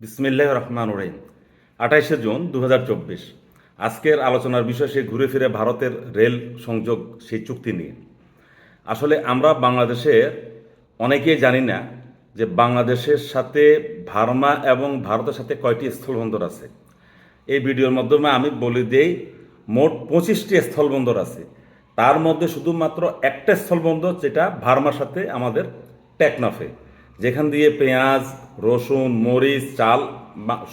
বিসমিল্লাহ রহমান রহিম। আঠাইশে জুন দু হাজার চব্বিশ। আজকের আলোচনার বিষয় সে ঘুরে ফিরে ভারতের রেল সংযোগ, সেই চুক্তি নিয়ে। আসলে আমরা বাংলাদেশের অনেকেই জানি না যে বাংলাদেশের সাথে ভার্মা এবং ভারতের সাথে কয়টি স্থলবন্দর আছে। এই ভিডিওর মাধ্যমে আমি বলে দেই, মোট পঁচিশটি স্থলবন্দর আছে। তার মধ্যে শুধুমাত্র একটা স্থলবন্দর, যেটা ভার্মার সাথে আমাদের টেকনাফে। যেখান দিয়ে পেঁয়াজ, রসুন, মরিচ, চাল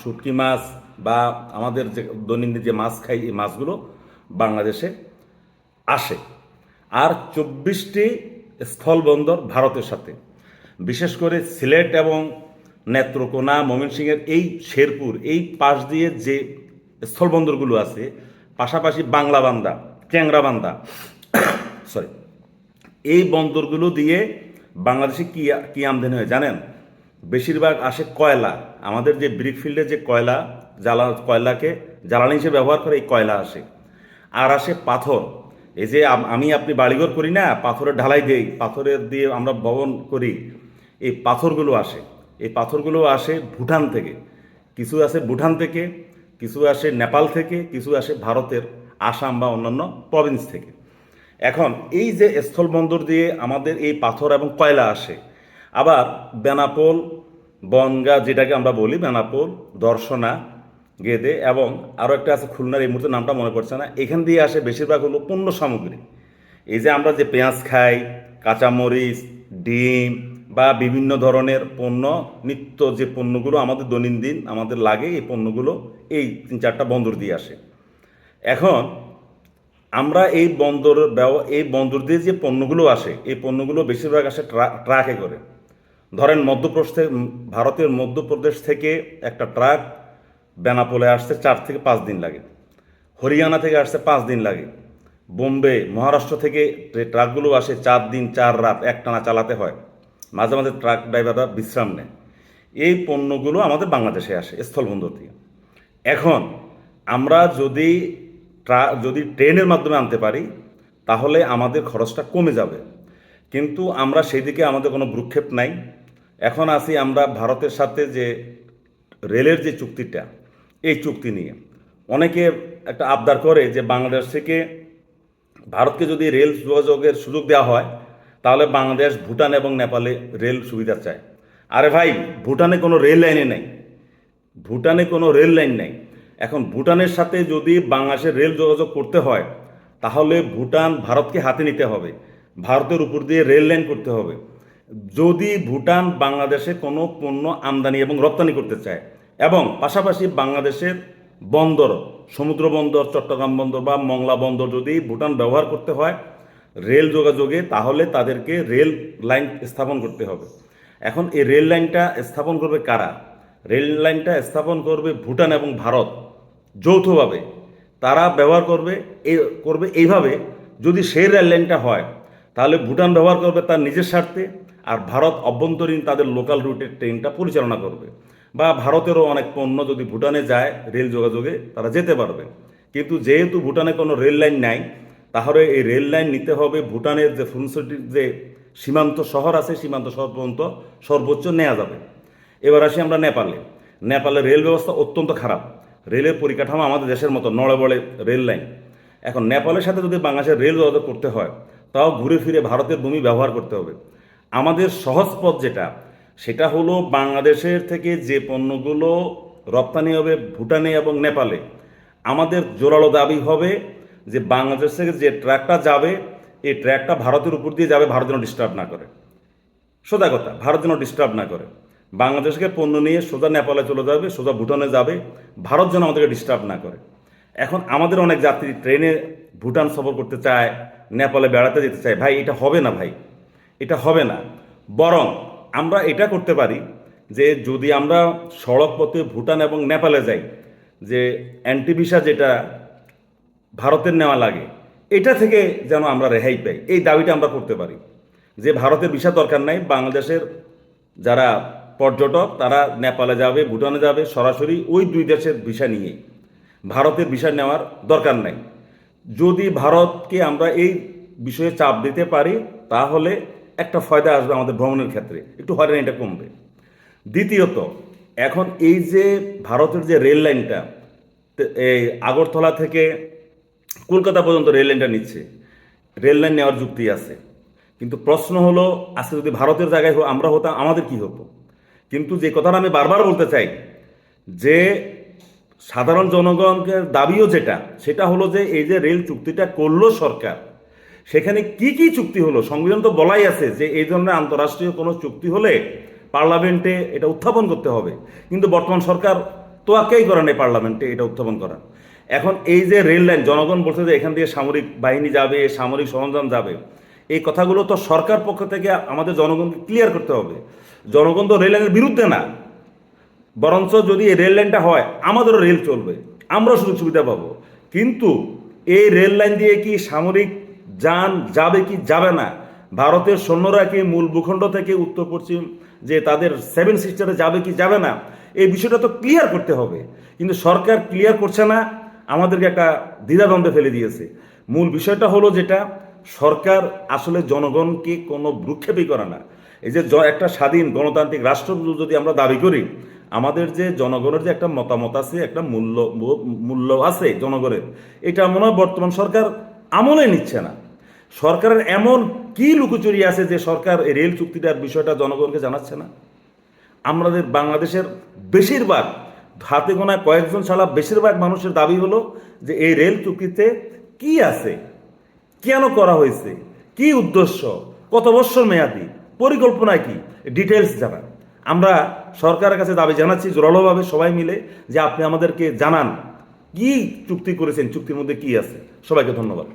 শুটকি মাছ বা আমাদের যে দৈনন্দিন যে মাছ খাই, এই মাছগুলো বাংলাদেশে আসে। আর চব্বিশটি স্থলবন্দর ভারতের সাথে। বিশেষ করে সিলেট এবং নেত্রকোনা, ময়মনসিংহের এই শেরপুর, এই পাশ দিয়ে যে স্থলবন্দরগুলো আছে, পাশাপাশি বাংলাবান্দা ট্যাংরাবান্দা সরি এই বন্দরগুলো দিয়ে বাংলাদেশে কি কি আমদানি হয় জানেন? বেশিরভাগ আসে কয়লা। আমাদের যে ব্রিক ফিল্ডে যে কয়লা, জ্বালা, কয়লাকে জ্বালানি হিসেবে ব্যবহার করে এই কয়লা আসে। আর আসে পাথর। এই যে আমি আপনি বাড়িঘর করি না, পাথরের ঢালাই দেই, পাথরের দিয়ে আমরা ভবন করি, এই পাথরগুলো আসে। এই পাথরগুলো আসে ভুটান থেকে। কিছু আসে ভুটান থেকে, কিছু আসে নেপাল থেকে, কিছু আসে ভারতের আসাম বা অন্যান্য প্রভিন্স থেকে। এখন এই যে স্থলবন্দর দিয়ে আমাদের এই পাথর এবং কয়লা আসে, আবার বেনাপোল, বনগা যেটাকে আমরা বলি, বেনাপোল, দর্শনা, গেদে এবং আরও একটা আছে খুলনার, এই মুহূর্তে নামটা মনে পড়ছে না। এখান দিয়ে আসে বেশিরভাগ হলো পণ্য সামগ্রী। এই যে আমরা যে পেঁয়াজ খাই, কাঁচামরিচ, ডিম বা বিভিন্ন ধরনের পণ্য, নিত্য যে পণ্যগুলো আমাদের দৈনন্দিন আমাদের লাগে, এই পণ্যগুলো এই তিন চারটা বন্দর দিয়ে আসে। এখন আমরা এই বন্দর এই বন্দর দিয়ে যে পণ্যগুলো আসে, এই পণ্যগুলো বেশিরভাগ আসে ট্রা- ট্রাকে করে। ধরেন মধ্যপ্রদেশ থেকে ভারতের মধ্যপ্রদেশ থেকে একটা ট্রাক বেনাপোলে আসতে চার থেকে পাঁচ দিন লাগে। হরিয়ানা থেকে আসতে পাঁচ দিন লাগে। বোম্বে, মহারাষ্ট্র থেকে ট্রাকগুলো আসে চার দিন, চার রাত, একটানা চালাতে হয়। মাঝে মাঝে ট্রাক ড্রাইভাররা বিশ্রাম নেয়। এই পণ্যগুলো আমাদের বাংলাদেশে আসে, স্থলবন্দর থেকে। এখন আমরা যদি যদি ট্রেনের মাধ্যমে আনতে পারি, তাহলে আমাদের খরচটা কমে যাবে। কিন্তু আমরা সেই দিকে আমাদের কোনো ভ্রুক্ষেপ নাই। এখন আসি আমরা ভারতের সাথে যে রেলের যে চুক্তিটা, এই চুক্তি নিয়ে। অনেকে একটা আবদার করে যে বাংলাদেশ থেকে ভারতকে যদি রেল যোগাযোগের সুযোগ দেওয়া হয়, তাহলে বাংলাদেশ ভুটান এবং নেপালে রেল সুবিধা চায়। আরে ভাই, ভুটানে কোনো রেল লাইনে নেই। ভুটানে কোনো রেল লাইন নেই। এখন ভুটানের সাথে যদি বাংলাদেশের রেল যোগাযোগ করতে হয়, তাহলে ভুটান ভারতকে হাতে নিতে হবে। ভারতের উপর দিয়ে রেল লাইন করতে হবে। যদি ভুটান বাংলাদেশে কোনো পণ্য আমদানি এবং রপ্তানি করতে চায় এবং পাশাপাশি বাংলাদেশের বন্দর, সমুদ্র বন্দর, চট্টগ্রাম বন্দর বা মংলা বন্দর যদি ভুটান ব্যবহার করতে হয়, রেল যোগাযোগে, তাহলে তাদেরকে রেল লাইন স্থাপন করতে হবে। এখন এই রেল লাইনটা স্থাপন করবে কারা? রেল লাইনটা স্থাপন করবে ভুটান এবং ভারত যৌথভাবে। তারা ব্যবহার করবে এই করবে এইভাবে, যদি সেই রেল লাইনটা হয়, তাহলে ভুটান ব্যবহার করবে তার নিজের স্বার্থে আর ভারত অভ্যন্তরীণ তাদের লোকাল রুটের ট্রেনটা পরিচালনা করবে। বা ভারতেরও অনেক পণ্য যদি ভুটানে যায়, রেল যোগাযোগে তারা যেতে পারবে। কিন্তু যেহেতু ভুটানে কোনো রেল লাইন নাই, তাহলে এই রেল লাইন নিতে হবে ভুটানের যে ফুনসিটির যে সীমান্ত শহর আছে, সীমান্ত শহর পর্যন্ত সর্বোচ্চ নেওয়া যাবে। এবার আসি আমরা নেপালে। নেপালে রেল ব্যবস্থা অত্যন্ত খারাপ। রেলের পরিকাঠামো আমাদের দেশের মতো নড়ে বড়ে রেল লাইন। এখন নেপালের সাথে যদি বাংলাদেশের রেল যোগাযোগ করতে হয়, তাও ঘুরে ফিরে ভারতের ভূমি ব্যবহার করতে হবে। আমাদের সহজ পথ যেটা, সেটা হলো বাংলাদেশের থেকে যে পণ্যগুলো রপ্তানি হবে ভুটানে এবং নেপালে, আমাদের জোরালো দাবি হবে যে বাংলাদেশ থেকে যে ট্র্যাকটা যাবে, এই ট্র্যাকটা ভারতের উপর দিয়ে যাবে, ভারত যেন ডিস্টার্ব না করে। সোজা কথা, ভারত যেন ডিস্টার্ব না করে। বাংলাদেশকে পণ্য নিয়ে সোজা নেপালে চলে যাবে, সোজা ভুটানে যাবে। ভারত যেন আমাদেরকে ডিস্টার্ব না করে। এখন আমাদের অনেক যাত্রী ট্রেনে ভুটান সফর করতে চায়, নেপালে বেড়াতে যেতে চায়। ভাই, এটা হবে না ভাই। এটা হবে না। বরং আমরা এটা করতে পারি যে যদি আমরা সড়ক পথে ভুটান এবং নেপালে যাই, যে অ্যান্টি ভিসা যেটা ভারতের নেওয়া লাগে, এটা থেকে যেন আমরা রেহাই পাই। এই দাবিটা আমরা করতে পারি। যে ভারতের ভিসা দরকার নাই, বাংলাদেশের যারা পর্যটক, তারা নেপালে যাবে, ভুটানে যাবে, সরাসরি ওই দুই দেশের ভিসা নিয়ে। ভারতের ভিসা নেওয়ার দরকার নাই। যদি ভারতকে আমরা এই বিষয়ে চাপ দিতে পারি, তাহলে একটা ফয়দা আসবে আমাদের ভ্রমণের ক্ষেত্রে। একটু হয়রানিটা কমবে। দ্বিতীয়ত, এখন এই যে ভারতের যে রেল লাইনটা এই আগরতলা থেকে কলকাতা পর্যন্ত রেল লাইনটা নিচ্ছে, রেল লাইন নেওয়ার যুক্তি আছে। কিন্তু প্রশ্ন হলো, আজকে যদি ভারতের জায়গায় আমরা হতাম, আমাদের কি হতো? কিন্তু যে কথাটা আমি বারবার বলতে চাই, যে সাধারণ জনগণের দাবিও যেটা, সেটা হলো যে এই যে রেল চুক্তিটা করল সরকার, সেখানে কি কি চুক্তি হলো? সংবিধান তো বলাই আছে যে এই ধরনের আন্তরাষ্ট্রীয় কোনো চুক্তি হলে পার্লামেন্টে এটা উত্থাপন করতে হবে। কিন্তু বর্তমান সরকার তোয়াক্কাই করে নেই পার্লামেন্টে এটা উত্থাপন করা এখন এই যে রেল লাইন, জনগণ বলছে যে এখান দিয়ে সামরিক বাহিনী যাবে, সামরিক সরঞ্জাম যাবে, এই কথাগুলো তো সরকার পক্ষ থেকে আমাদের জনগণকে ক্লিয়ার করতে হবে। জনগণ তো রেল লাইনের বিরুদ্ধে না। বরঞ্চ যদি এই রেল লাইনটা হয়, আমাদেরও রেল চলবে। আমরাও সুযোগ সুবিধা পাবো। কিন্তু এই রেল লাইন দিয়ে কি সামরিক যান যাবে কি যাবে না? ভারতের সৈন্যরা কি মূল ভূখণ্ড থেকে উত্তর পশ্চিম যে তাদের সেভেন সিস্টারে যাবে কি যাবে না? এই বিষয়টা তো ক্লিয়ার করতে হবে। কিন্তু সরকার ক্লিয়ার করছে না, আমাদেরকে একটা দ্বিধাদ্বন্দ্বে ফেলে দিয়েছে। মূল বিষয়টা হলো যেটা, সরকার আসলে জনগণকে কোনো ভ্রুক্ষেপই করে না। এই যে একটা স্বাধীন গণতান্ত্রিক রাষ্ট্র যদি আমরা দাবি করি, আমাদের যে জনগণের যে একটা মতামত আছে, একটা মূল্য মূল্য আছে জনগণের, এটা মনে হয় বর্তমান সরকার আমলে নিচ্ছে না। সরকারের এমন কি লুকোচুরি আছে যে সরকার এই রেল চুক্তিটার বিষয়টা জনগণকে জানাচ্ছে না? আমাদের বাংলাদেশের বেশিরভাগ, হাতে গোনা কয়েকজন ছাড়া বেশিরভাগ মানুষের দাবি হলো যে এই রেল চুক্তিতে কি আছে, কেন করা হয়েছে, কি উদ্দেশ্য, কত বছর মেয়াদি পরিকল্পনা কি? ডিটেলস জানান। আমরা সরকারের কাছে দাবি জানাচ্ছি, জোরালোভাবে সবাই মিলে যে আপনি আমাদেরকে জানান। কি চুক্তি করেছেন, চুক্তির মধ্যে কি আছে? সবাইকে ধন্যবাদ।